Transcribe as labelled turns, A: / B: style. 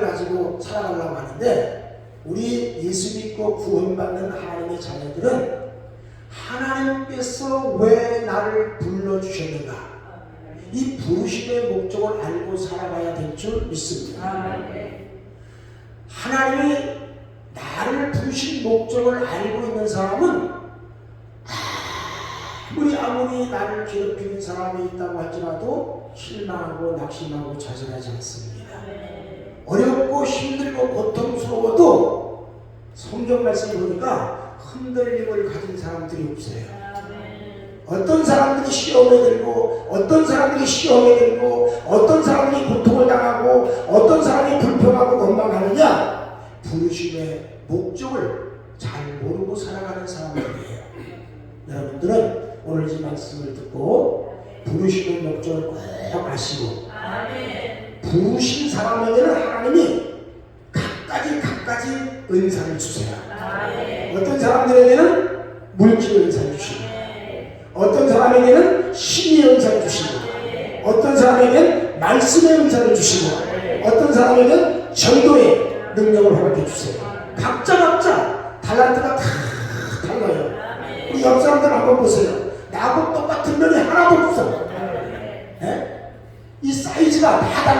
A: 신앙을 가지고 살아가려고 하는데 우리 예수 믿고 구원받는 하나님의 자녀들은 하나님께서 왜 나를 불러주셨는가 이 부르심의 목적을 알고 살아가야 될 줄 믿습니다. 하나님이 나를 부르신 목적을 알고 있는 사람은 아무리 아무리 나를 괴롭히는 사람이 있다고 할지라도 실망하고 낙심하고 좌절하지 않습니다. 어렵고 힘들고 고통스러워도 성경 말씀 보니까 흔들림을 가진 사람들이 없어요. 어떤 사람들이 시험에 들고 어떤 사람들이 시험에 들고 어떤 사람들이 고통을 당하고 어떤 사람이 불평하고 원망하느냐 부르심의 목적을 잘 모르고 살아가는 사람들이에요. 여러분들은 오늘 이 말씀을 듣고 부르심의 목적을 꼭 아시고 부 르신 사람에게는 하나님이 각가지 각가지 은사를 주세요. 어떤 사람들에게는 물질 은사를 주시고 어떤 사람에게는 심리의 은사를 주시고 어떤 사람에게는 말씀의 은사를 주시고 어떤 사람에게는 전도의 능력을 허락해 주세요. 각자 각자 달란트가 다 달라요. 우리 옆 사람들 한번 보세요. 나하고 똑같은 면이 하나도 없어. 예? 이 사이즈가 다 달라.